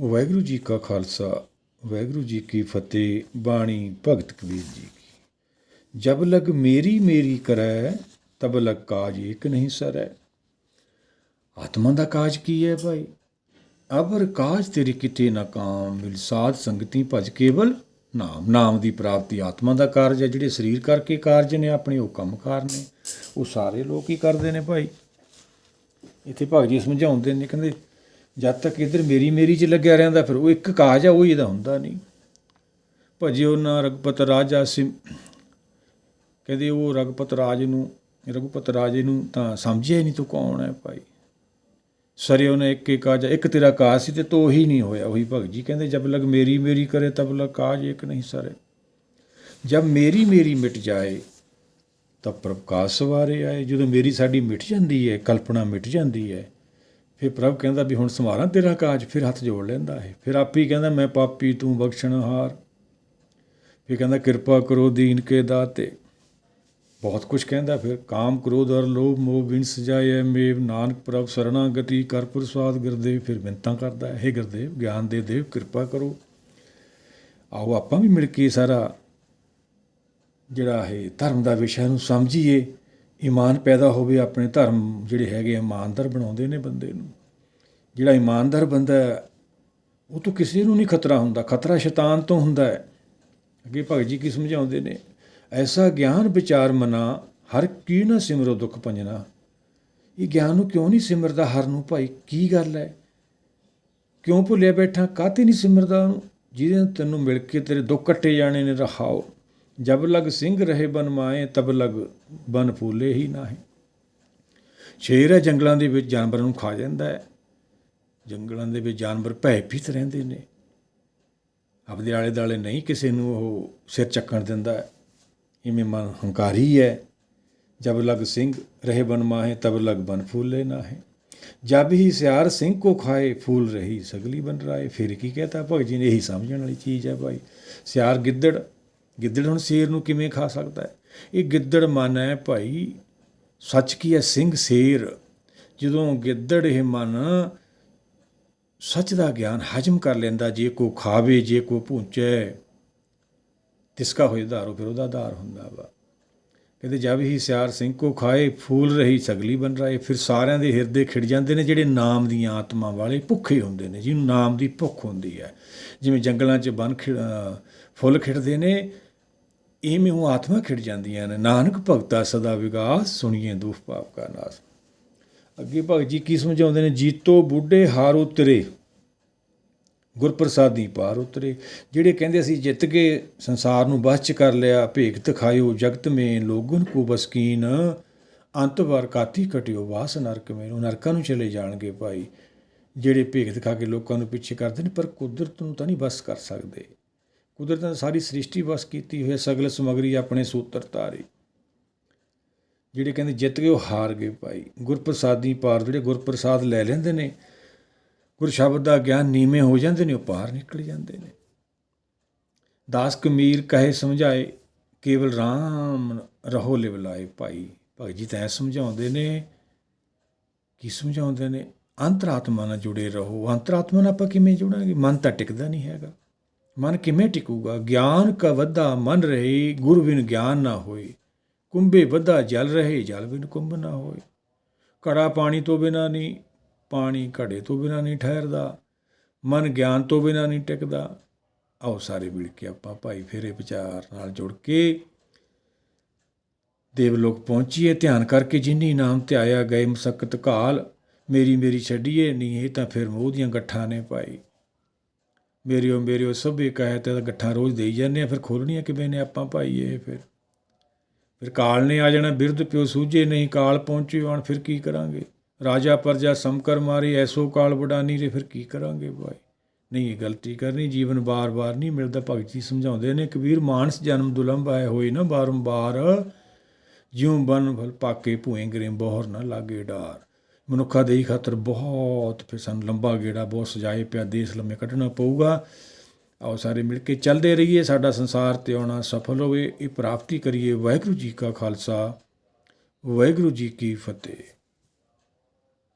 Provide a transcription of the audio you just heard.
ਵਾਹਿਗੁਰੂ ਜੀ ਕਾ ਖਾਲਸਾ, ਵਾਹਿਗੁਰੂ ਜੀ ਕੀ ਫਤਿਹ, ਬਾਣੀ ਭਗਤ ਕਬੀਰ ਜੀ ਕੀ। ਜਬ ਲਗ ਮੇਰੀ ਮੇਰੀ ਕਰੈ, ਤਬ ਲਗ ਕਾਜ ਏਕ ਨਹੀਂ ਸਰੈ। ਆਤਮਾ ਦਾ ਕਾਜ ਕੀ ਹੈ ਭਾਈ? ਅਬਰ ਕਾਜ ਤੇਰੀ ਕਿਤੇ ਨਾ ਕਾਮ, ਮਿਲ ਸਾਧ ਸੰਗਤੀ ਭਜ ਕੇਵਲ ਨਾਮ। ਨਾਮ ਦੀ ਪ੍ਰਾਪਤੀ ਆਤਮਾ ਦਾ ਕਾਰਜ ਹੈ, ਜਿਹੜੇ ਸਰੀਰ ਕਰਕੇ ਕਾਰਜ ਨੇ ਆਪਣੇ, ਉਹ ਕੰਮ ਕਾਰ ਨੇ। ਉਹ ਸਾਰੇ ਲੋਕ ਹੀ ਕਰਦੇ ਨੇ ਭਾਈ। ਇੱਥੇ ਭਗਤ ਜੀ ਸਮਝਾਉਂਦੇ ਨੇ, ਕਹਿੰਦੇ ਜਦ ਤੱਕ ਇਧਰ ਮੇਰੀ ਮੇਰੀ ਚ ਲੱਗਿਆ ਰਹਿੰਦਾ, ਫਿਰ ਉਹ ਇੱਕ ਕਾਜ ਆ, ਉਹ ਇਹਦਾ ਹੁੰਦਾ ਨਹੀਂ। ਭਜਿਓ ਨਾ ਰਗਪਤ ਰਾਜਾ ਸਿਮ ਕਹਿੰਦੇ ਉਹ ਰਗਪਤ ਰਾਜ ਨੂੰ, ਰਘੁਪਤ ਰਾਜੇ ਨੂੰ ਤਾਂ ਸਮਝਿਆ ਹੀ ਨਹੀਂ ਤੂੰ ਕੌਣ ਹੈ ਭਾਈ। ਸਰਿਓ ਨੇ ਇੱਕ ਇੱਕ ਕਾਜ ਇੱਕ ਤੇਰਾ ਕਾਜ ਸੀ ਤੇ ਤੋ ਹੀ ਨਹੀਂ ਹੋਇਆ। ਉਹੀ ਭਗਤ ਜੀ ਕਹਿੰਦੇ, ਜਬ ਲਗ ਮੇਰੀ ਮੇਰੀ ਕਰੇ, ਤਬ ਲਗ ਕਾਜ ਇੱਕ ਨਹੀਂ ਸਰੇ। ਜਬ ਮੇਰੀ ਮੇਰੀ ਮਿਟ ਜਾਏ ਤਾਂ ਪ੍ਰਕਾਸ਼ ਸਵਾਰੇ ਆਏ। ਜਦੋਂ ਮੇਰੀ ਸਾਡੀ ਮਿਟ ਜਾਂਦੀ ਹੈ, ਕਲਪਨਾ ਮਿਟ ਜਾਂਦੀ ਹੈ ਫਿਰ ਪ੍ਰਭ ਕਹਿੰਦਾ ਵੀ ਹੁਣ ਸਮਾਰਾਂ ਤੇਰਾ ਕਾਜ, ਫਿਰ ਹੱਥ ਜੋੜ ਲੈਂਦਾ ਹੈ ਫਿਰ ਆਪੇ ਹੀ ਕਹਿੰਦਾ, ਮੈਂ ਪਾਪੀ, ਤੂੰ ਬਖਸ਼ਣਹਾਰ ਫਿਰ ਕਹਿੰਦਾ, ਕਿਰਪਾ ਕਰੋ ਦੀਨ ਕੇ ਦਾਤੇ। ਬਹੁਤ ਕੁਝ ਕਹਿੰਦਾ ਫਿਰ। ਕਾਮ ਕ੍ਰੋਧ ਅਰ ਲੋਭ, ਮੋਹ ਵਿਨ ਸਜਾਏ ਮੇਵ ਨਾਨਕ ਪ੍ਰਭ ਸਰਣਾਗਤੀ। ਕਰ ਪ੍ਰਸਾਦ ਗੁਰਦੇਵ, ਫਿਰ ਮਿੰਤਾਂ ਕਰਦਾ। ਹੈ हे ਗੁਰਦੇਵ, ਗਿਆਨ ਦੇ ਦੇਵ, ਕਿਰਪਾ ਕਰੋ। ਆਓ ਆਪਾਂ ਵੀ ਮਿਲ ਕੇ ਸਾਰਾ ਜਿਹੜਾ ਹੈ ਧਰਮ ਦਾ ਵਿਸ਼ਾ ਨੂੰ ਸਮਝੀਏ। ਇਮਾਨ ਪੈਦਾ ਹੋਵੇ ਆਪਣੇ ਧਰਮ ਜਿਹੜੇ ਹੈਗੇ ਇਮਾਨਦਾਰ ਬਣਾਉਂਦੇ ਨੇ ਬੰਦੇ ਨੂੰ। ਜਿਹੜਾ ਇਮਾਨਦਾਰ ਬੰਦਾ ਉਹ ਤੋਂ ਕਿਸੇ ਨੂੰ ਨਹੀਂ ਖਤਰਾ ਹੁੰਦਾ। ਖਤਰਾ ਸ਼ੈਤਾਨ ਤੋਂ ਹੁੰਦਾ ਹੈ। ਅੱਗੇ ਭਗਤ ਜੀ ਕੀ ਸਮਝਾਉਂਦੇ ਨੇ? ਐਸਾ ਗਿਆਨ ਵਿਚਾਰ ਮਨਾ, ਹਰ ਕੀ ਨਾ ਸਿਮਰੋ ਦੁੱਖ ਭੰਜਨਾ ਇਹ ਗਿਆਨ ਨੂੰ ਕਿਉਂ ਨਹੀਂ ਸਿਮਰਦਾ ਹਰ ਨੂੰ? ਭਾਈ, ਕੀ ਗੱਲ ਹੈ? ਕਿਉਂ ਭੁੱਲਿਆ ਬੈਠਾ? ਕਾਤੇ ਨਹੀਂ ਸਿਮਰਦਾ ਉਹਨੂੰ? ਜਿਹਦੇ ਨਾਲ ਤੈਨੂੰ ਮਿਲ ਕੇ ਤੇਰੇ ਦੁੱਖ ਕੱਟੇ ਜਾਣੇ ਨੇ, ਰਹਾਓ। ਜਬ ਲਗ ਸਿੰਘ ਰਹੇ ਬਨ ਮਾਏ, ਤਬ ਲਗ ਬਨ ਫੂਲੇ ਹੀ ਨਾਹੀਂ। ਸ਼ੇਰ ਹੈ ਜੰਗਲਾਂ ਦੇ ਵਿੱਚ ਜਾਨਵਰਾਂ ਨੂੰ ਖਾ ਜਾਂਦਾ ਹੈ। ਜੰਗਲਾਂ ਦੇ ਵਿੱਚ ਜਾਨਵਰ ਭੈਭੀਤ ਰਹਿੰਦੇ ਨੇ। ਆਪਦੇ ਆਲੇ ਦਾਲੇ ਨਹੀਂ ਕਿਸੇ ਨੂੰ ਉਹ ਸਿਰ ਚੱਕਣ ਦਿੰਦਾ ਇਵੇਂ ਮਨ ਹੰਕਾਰੀ ਹੈ। ਜਬ ਲਗ ਸਿੰਘ ਰਹੇ ਬਨ ਮਾਹੇ, ਤਬ ਲਗ ਬਨ ਫੂਲੇ ਨਾਹੇ। ਜਬ ਹੀ ਸਿਆਰ ਸਿੰਘ ਕੋ ਖਾਏ, ਫੂਲ ਰਹੀ ਸਗਲੀ ਬਨ ਰਾਏ। ਫਿਰ ਕੀ ਕਹਤਾ ਭਗਤ ਜੀ ਨੇ? ਇਹੀ ਸਮਝਣ ਵਾਲੀ ਚੀਜ਼ ਹੈ ਭਾਈ। ਸਿਆਰ ਗਿੱਦੜ ਗਿੱਦੜ ਹੁਣ ਸ਼ੇਰ ਨੂੰ ਕਿਵੇਂ ਖਾ ਸਕਦਾ ਹੈ? ਇਹ ਗਿੱਦੜ ਮਨ ਹੈ ਭਾਈ, ਸੱਚ ਕੀ ਹੈ ਸਿੰਘ ਸ਼ੇਰ? ਜਦੋਂ ਗਿੱਦੜ ਇਹ ਮਨ ਸੱਚ ਦਾ ਗਿਆਨ ਹਜਮ ਕਰ ਲੈਂਦਾ, ਜੇ ਕੋ ਖਾਵੇ, ਜੇ ਕੋ ਭੂਚੇ ਤਿਸਕਾ ਹੋਏ ਧਾਰੋ, ਫਿਰ ਉਹਦਾ ਧਾਰ ਹੁੰਦਾ ਵਾ। ਕਹਿੰਦੇ, ਜਦ ਹੀ ਸਿਆਰ ਸਿੰਘ ਕੋ ਖਾਏ, ਫੂਲ ਰਹੀ ਸਗਲੀ ਬਨ ਰਾਏ। ਫਿਰ ਸਾਰਿਆਂ ਦੇ ਹਿਰਦੇ ਖਿੜ ਜਾਂਦੇ ਨੇ, ਜਿਹੜੇ ਨਾਮ ਦੀਆਂ ਆਤਮਾ ਵਾਲੇ ਭੁੱਖੇ ਹੁੰਦੇ ਨੇ, ਜਿਹਨੂੰ ਨਾਮ ਦੀ ਭੁੱਖ ਹੁੰਦੀ ਹੈ। ਜਿਵੇਂ ਜੰਗਲਾਂ 'ਚ ਬਨ ਖਿੜ- ਫੁੱਲ ਖਿੜਦੇ ਨੇ ਇਵੇਂ ਉਹ ਆਤਮਾ ਖਿੜ ਜਾਂਦੀਆਂ ਨੇ। ਨਾਨਕ ਭਗਤਾ ਸਦਾ ਵਿਗਾਸ, ਸੁਣੀਏ ਦੁਖ ਪਾਪ ਕਾ ਨਾਸ। ਅੱਗੇ ਭਗਤ ਜੀ ਕੀ ਸਮਝਾਉਂਦੇ ਨੇ? ਜੀਤੋ ਬੁੱਢੇ ਹਾਰ ਉਤਰੇ, ਗੁਰਪ੍ਰਸਾਦੀ ਪਾਰ ਉਤਰੇ। ਜਿਹੜੇ ਕਹਿੰਦੇ ਅਸੀਂ ਜਿੱਤ ਕੇ ਸੰਸਾਰ ਨੂੰ ਬਸ ਚ ਕਰ ਲਿਆ ਭੇਗਤ ਖਾਇਓ ਜਗਤ ਮੇ ਲੋਗਨ ਕੋ ਬਸਕੀਨ। ਅੰਤ ਵਾਰ ਕਾਤੀ ਕਟਿਓ ਵਾਸ ਨਰਕ ਮੇ। ਉਹ ਨਰਕਾਂ ਨੂੰ ਚਲੇ ਜਾਣਗੇ ਭਾਈ। ਜਿਹੜੇ ਭੇਗਤ ਖਾ ਕੇ ਲੋਕਾਂ ਨੂੰ ਪਿੱਛੇ ਕਰਦੇ ਨੇ ਪਰ ਕੁਦਰਤ ਨੂੰ ਤਾਂ ਨਹੀਂ ਬਸ ਕਰ ਸਕਦੇ। ਕੁਦਰਤ ਨੇ ਸਾਰੀ ਸ੍ਰਿਸ਼ਟੀ ਬਸ ਕੀਤੀ ਹੋਈ ਸਗਲ ਸਮਗਰੀ ਆਪਣੇ ਸੂਤਰ ਤਾਰੇ। ਜਿਹੜੇ ਕਹਿੰਦੇ ਜਿੱਤ ਗਏ, ਉਹ ਹਾਰ ਗਏ ਭਾਈ। ਗੁਰਪ੍ਰਸਾਦੀ ਪਾਰ, ਜਿਹੜੇ ਗੁਰਪ੍ਰਸਾਦ ਲੈ ਲੈਂਦੇ ਨੇ, ਗੁਰ ਸ਼ਬਦ ਦਾ ਗਿਆਨ ਨੀਵੇਂ ਹੋ ਜਾਂਦੇ ਨੇ, ਉਹ ਪਾਰ ਨਿਕਲ ਜਾਂਦੇ ਨੇ। ਦਾਸ ਕਮੀਰ ਕਹੇ ਸਮਝਾਏ, ਕੇਵਲ RAM ਰਹੋ ਲਿਵਲਾਏ ਭਾਈ। ਭਗਤ ਜੀ ਤਾਂ ਇਹ ਸਮਝਾਉਂਦੇ ਨੇ। ਕੀ ਸਮਝਾਉਂਦੇ ਨੇ? ਅੰਤਰਾਤਮਾ ਨਾਲ ਜੁੜੇ ਰਹੋ। ਅੰਤਰਾਤਮਾ ਨਾਲ ਆਪਾਂ ਕਿਵੇਂ ਜੁੜਾਂਗੇ? ਮਨ ਤਾਂ ਟਿਕਦਾ ਨਹੀਂ ਹੈਗਾ। ਮਨ ਕਿਵੇਂ ਟਿਕੂਗਾ? ਗਿਆਨ ਕਾ ਵਧਾ ਮਨ ਰਹੇ, ਗੁਰ ਬਿਨ ਗਿਆਨ ਨਾ ਹੋਏ। ਕੁੰਭੇ ਵਧਾ ਜਲ ਰਹੇ, ਜਲ ਬਿਨ ਕੁੰਭ ਨਾ ਹੋਏ। ਘੜਾ ਪਾਣੀ ਤੋਂ ਬਿਨਾ ਨਹੀਂ, ਪਾਣੀ ਘੜੇ ਤੋਂ ਬਿਨਾ ਨਹੀਂ ਠਹਿਰਦਾ। ਮਨ ਗਿਆਨ ਤੋਂ ਬਿਨਾ ਨਹੀਂ ਟਿਕਦਾ। ਆਓ ਸਾਰੇ ਮਿਲ ਕੇ ਆਪਾਂ ਭਾਈ ਫੇਰੇ ਵਿਚਾਰ ਨਾਲ ਜੁੜ ਕੇ ਦੇਵ ਲੋਕ ਪਹੁੰਚੀਏ। ਧਿਆਨ ਕਰਕੇ ਜਿਨੀ ਨਾਮ ਧਿਆਇਆ ਗਏ, ਮਸਕਤ ਕਾਲ ਮੇਰੀ ਮੇਰੀ ਛੱਡੀਏ ਨਹੀਂ ਇਹ ਤਾਂ ਫਿਰ ਮੋਹ ਦੀਆਂ ਗੱਠਾਂ ਨੇ ਭਾਈ। ਮੇਰਿਓ ਮੇਰਿਓ ਸਭੇ ਕਹੇ ਤੇ ਗੱਠਾਂ ਰੋਜ਼ ਦੇਈ ਜਾਂਦੇ ਆ, ਫਿਰ ਖੋਲਣੀਆਂ ਕਿਵੇਂ ਨੇ ਆਪਾਂ ਭਾਈ ਇਹ ਫਿਰ? ਫਿਰ ਕਾਲ ਨੇ ਆ ਜਾਣਾ, ਬਿਰਧ ਪਿਓ ਸੂਝੇ ਨਹੀਂ, ਕਾਲ ਪਹੁੰਚੇ ਆਣ ਫਿਰ ਕੀ ਕਰਾਂਗੇ? ਰਾਜਾ ਪਰਜਾ ਸਮਕਰ ਮਾਰੇ, ਐਸੋ ਕਾਲ ਬਡਾਨੀ ਰੇ, ਫਿਰ ਕੀ ਕਰਾਂਗੇ ਭਾਈ? ਨਹੀਂ, ਇਹ ਗਲਤੀ ਕਰਨੀ, ਜੀਵਨ ਬਾਰ-ਬਾਰ ਨਹੀਂ ਮਿਲਦਾ, ਭਗਤ ਜੀ ਸਮਝਾਉਂਦੇ ਨੇ, ਕਬੀਰ ਮਾਨਸ ਜਨਮ ਦੁਲੰਭ ਆਏ ਹੋਏ ਨਾ, ਬਾਰੰਬਾਰ ਜਿਉ ਬਨ ਭਲ ਪਾਕੇ ਭੂਏ ਗਰੇ ਬੋਹਰ ਨਾ ਲਾਗੇ ਡਾਰ। ਮਨੁੱਖਾ ਦੇ ਖਾਤਰ ਬਹੁਤ ਫਿਰ ਸਾਨੂੰ ਲੰਬਾ ਗੇੜਾ, ਬਹੁਤ ਸਜਾਏ ਪਿਆ, ਦੇਸ਼ ਲੰਮੇ ਕੱਢਣਾ ਪਊਗਾ। ਆਓ ਸਾਰੇ ਮਿਲ ਕੇ ਚੱਲਦੇ ਰਹੀਏ, ਸਾਡਾ ਸੰਸਾਰ ਤੇ ਆਉਣਾ ਸਫਲ ਹੋਵੇ, ਇਹ ਪ੍ਰਾਪਤੀ ਕਰੀਏ। ਵਾਹਿਗੁਰੂ ਜੀ ਕਾ ਖਾਲਸਾ, ਵਾਹਿਗੁਰੂ ਜੀ ਕੀ ਫਤਿਹ।